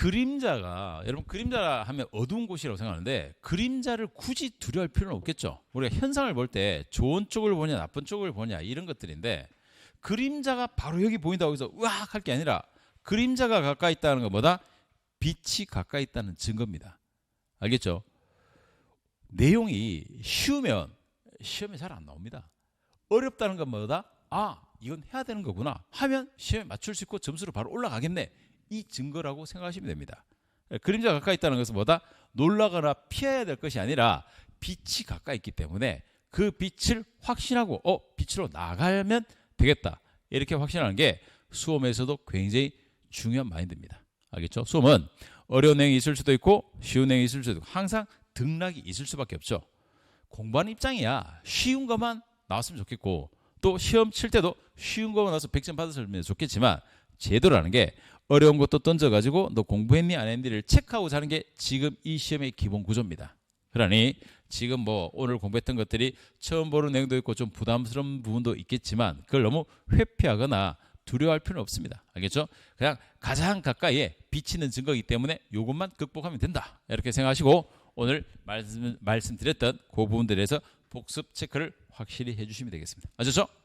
그림자가 여러분 그림자 하면 어두운 곳이라고 생각하는데 그림자를 굳이 두려워할 필요는 없겠죠. 우리가 현상을 볼 때 좋은 쪽을 보냐 나쁜 쪽을 보냐 이런 것들인데 그림자가 바로 여기 보인다고 해서 으악 할 게 아니라 그림자가 가까이 있다는 것보다 빛이 가까이 있다는 증거입니다. 알겠죠? 내용이 쉬우면 시험에 잘 안 나옵니다. 어렵다는 것보다 아 이건 해야 되는 거구나 하면 시험에 맞출 수 있고 점수로 바로 올라가겠네 이 증거라고 생각하시면 됩니다. 그림자 가까이 있다는 것은 뭐다 놀라거나 피해야 될 것이 아니라 빛이 가까이 있기 때문에 그 빛을 확신하고 어 빛으로 나가면 되겠다 이렇게 확신하는 게 수험에서도 굉장히 중요한 마인드입니다. 알겠죠? 수험은 어려운 내용이 있을 수도 있고 쉬운 내용이 있을 수도 있고 항상 등락이 있을 수밖에 없죠. 공부하는 입장이야 쉬운 것만 나왔으면 좋겠고 또 시험 칠 때도 쉬운 것만 나와서 100점 받았으면 좋겠지만 제도라는 게 어려운 것도 던져가지고 너 공부했니 안 했니를 체크하고 자는 게 지금 이 시험의 기본 구조입니다. 그러니 지금 뭐 오늘 공부했던 것들이 처음 보는 내용도 있고 좀 부담스러운 부분도 있겠지만 그걸 너무 회피하거나 두려워할 필요는 없습니다. 알겠죠? 그냥 가장 가까이에 비치는 증거이기 때문에 이것만 극복하면 된다. 이렇게 생각하시고 오늘 말씀, 말씀드렸던 그 부분들에서 복습 체크를 확실히 해주시면 되겠습니다. 아셨죠?